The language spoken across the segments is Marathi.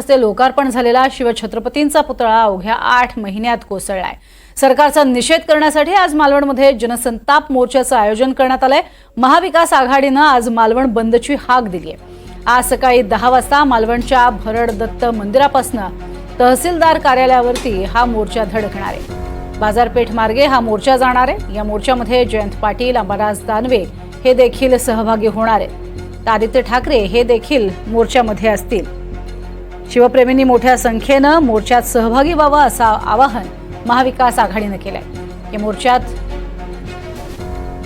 हस्ते लोकार्पण झालेला शिवछत्रपतींचा पुतळा अवघ्या आठ महिन्यात कोसळलाय. सरकारचा निषेध करण्यासाठी आज मालवणमध्ये जनसंताप मोर्चाचं आयोजन करण्यात आलंय. महाविकास आघाडीनं आज मालवण बंदची हाक दिली आहे आज सकाळी दहा वाजता मालवणच्या भरड दत्त मंदिरापासनं तहसीलदार कार्यालयावरती हा मोर्चा धडकणार आहे. बाजारपेठ मार्गे हा मोर्चा जाणार आहे. या मोर्चामध्ये जयंत पाटील अंबादास दानवे हे देखील सहभागी होणार आहेत. आदित्य ठाकरे हे देखील मोर्चामध्ये असतील. शिवप्रेमींनी मोठ्या संख्येनं मोर्चात सहभागी व्हावं असं आवाहन महाविकास आघाडीनं केलंय. या मोर्चात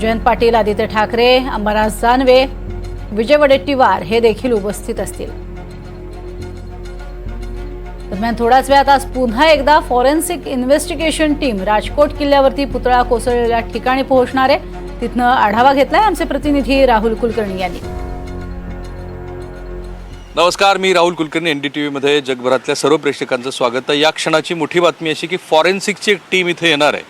जयंत पाटील आदित्य ठाकरे अंबादास दानवे विजय वडेट्टीवार हे देखील उपस्थित असतील. दरम्यान थोड्याच वेळात आज पुन्हा एकदा फॉरेन्सिक इन्व्हेस्टिगेशन टीम राजकोट किल्ल्यावरती पुतळा कोसळलेल्या ठिकाणी पोहोचणार आहे. तिथनं आढावा घेतलाय आमचे प्रतिनिधी राहुल कुलकर्णी यांनी. नमस्कार मी Rahul Kulkarni N D T व्हीमध्ये जगभरातल्या सर्व प्रेक्षकांचं स्वागत आहे. या क्षणाची मोठी बातमी अशी की फॉरेन्सिकची एक टीम इथे येणार आहे.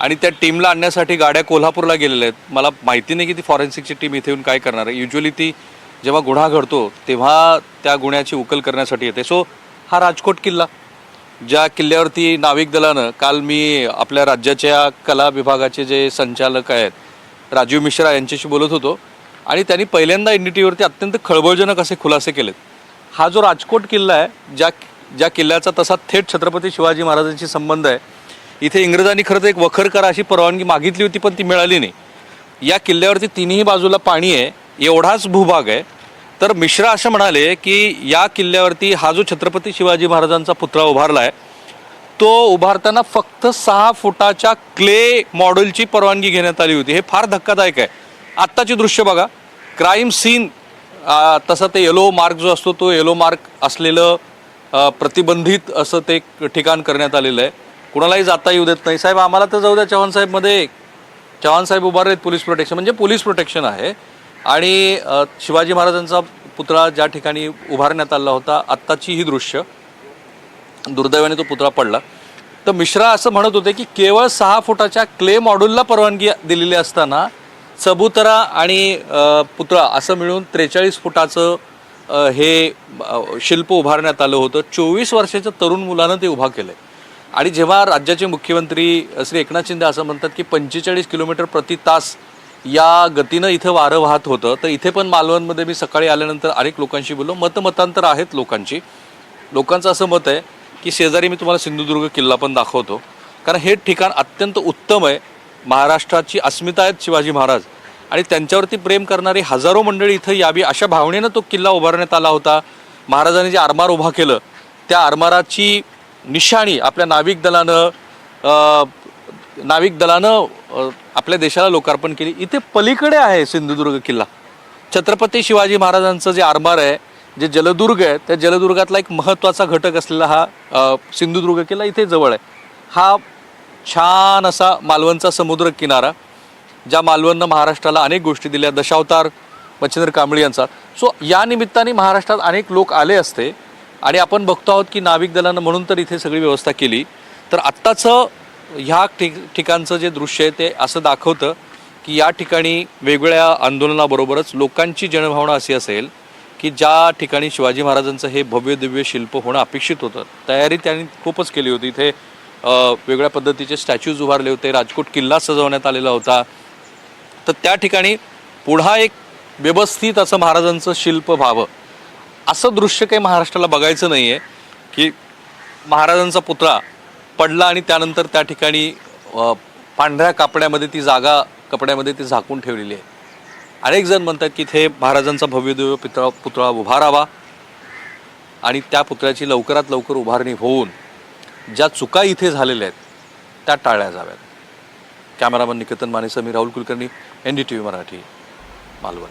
आणि त्या टीमला आणण्यासाठी गाड्या कोल्हापूरला गेलेल्या आहेत. मला माहिती नाही की ती फॉरेन्सिकची टीम इथे येऊन काय करणार आहे. युजली ती जेव्हा गुन्हा घडतो तेव्हा त्या गुन्ह्याची उकल करण्यासाठी येते. सो हा राजकोट किल्ला ज्या किल्ल्यावरती नाविक दलानं काल मी आपल्या राज्याच्या कला विभागाचे जे संचालक आहेत राजीव मिश्रा यांच्याशी बोलत होतो. आणि त्यांनी पहिल्यांदा एन डी टी व्हीवरती अत्यंत खळबळजनक असे खुलासे केलेत. हा जो राजकोट किल्ला आहे ज्या ज्या किल्ल्याचा तसा थेट छत्रपती शिवाजी महाराजांशी संबंध आहे इथे इंग्रजांनी खरं तर एक वखर करा अशी परवानगी मागितली होती पण ती मिळाली नाही. या किल्ल्यावरती तिन्ही बाजूला पाणी आहे एवढाच भूभाग आहे. तर मिश्रा असं म्हणाले की या किल्ल्यावरती हा जो छत्रपती शिवाजी महाराजांचा पुतळा उभारला आहे तो उभारताना फक्त सहा फुटाच्या क्ले मॉडेलची परवानगी घेण्यात आली होती. हे फार धक्कादायक आहे. आत्ताची दृश्य बघा. क्राईम सीन तसं ते येलो मार्क जो असतो तो येलो मार्क असलेलं प्रतिबंधित असं ते ठिकाण करण्यात आलेलं आहे. कुणालाही जाता येऊ देत नाही. साहेब आम्हाला तर जाऊ द्या चव्हाण साहेबमध्ये चव्हाण साहेब उभारले आहेत पोलीस प्रोटेक्शन म्हणजे पोलीस प्रोटेक्शन आहे. आणि शिवाजी महाराजांचा पुतळा ज्या ठिकाणी उभारण्यात आला होता आत्ताची ही दृश्य. दुर्दैवाने तो पुतळा पडला. तर मिश्रा असं म्हणत होते की केवळ सहा फुटाच्या क्ले मॉड्यूलला परवानगी दिलेली असताना चबुतरा आणि पुतळा असं मिळून त्रेचाळीस फुटाचं हे शिल्प उभारण्यात आलं होतं. चोवीस वर्षाच्या तरुण मुलानं ते उभा केलं आहे आणि जेव्हा राज्याचे मुख्यमंत्री श्री एकनाथ शिंदे असं म्हणतात की पंचेचाळीस किलोमीटर प्रति तास या गतीनं इथं वारं वाहत होतं तर इथे पण मालवणमध्ये मी सकाळी आल्यानंतर अनेक लोकांशी बोललो. मतमतांतर आहेत लोकांची. लोकांचं असं मत आहे की शेजारी मी तुम्हाला सिंधुदुर्ग किल्ला पण दाखवतो. कारण हे ठिकाण अत्यंत उत्तम आहे. महाराष्ट्राची अस्मिता आहेत शिवाजी महाराज. आणि त्यांच्यावरती प्रेम करणारी हजारो मंडळी इथं यावी अशा भावनेनं तो किल्ला उभारण्यात आला होता. महाराजांनी जे आरमार उभा केलं त्या आरमाराची निशाणी आपल्या नाविक दलानं नाविक दलानं आपल्या देशाला लोकार्पण केली. इथे पलीकडे आहे सिंधुदुर्ग किल्ला. छत्रपती शिवाजी महाराजांचं जे आरमार आहे जे जलदुर्ग आहे त्या जलदुर्गातला एक महत्त्वाचा घटक असलेला हा सिंधुदुर्ग किल्ला इथे जवळ आहे. हा छान असा मालवणचा समुद्र किनारा ज्या मालवणनं महाराष्ट्राला अनेक गोष्टी दिल्या. दशावतार मच्छिंद्र कांबळी यांचा. सो या निमित्ताने महाराष्ट्रात अनेक लोक आले असते आणि आपण बघतो आहोत की नाविक दलानं म्हणून तर इथे सगळी व्यवस्था केली. तर आत्ताचं ह्या ठिक ठिकाणचं जे दृश्य आहे ते असं दाखवतं की या ठिकाणी वेगवेगळ्या आंदोलनाबरोबरच लोकांची जनभावना अशी असेल की ज्या ठिकाणी शिवाजी महाराजांचं हे भव्य दिव्य शिल्प होणं अपेक्षित होतं. तयारी त्यांनी खूपच केली होती. इथे वेगळ्या पद्धतीचे स्टॅच्यूज उभारले होते. राजकोट किल्ला सजवण्यात आलेला होता. तर त्या ठिकाणी पुन्हा एक व्यवस्थित असं महाराजांचं शिल्प व्हावं. असं दृश्य काही महाराष्ट्राला बघायचं नाही आहे की महाराजांचा पुतळा पडला आणि त्यानंतर त्या ठिकाणी पांढऱ्या कापड्यामध्ये ती जागा कपड्यामध्ये ती झाकून ठेवलेली आहे. अनेक जण म्हणतात की इथे महाराजांचा भव्यदिव्य पुतळा पुतळा उभारावा आणि त्या पुतळ्याची लवकरात लवकर उभारणी होऊन ज्या चुका इथे झालेल्या आहेत त्या टाळल्या जाव्यात. कॅमेरामन निकेतन मानेसह मी Rahul Kulkarni N D T V Marathi Malvan.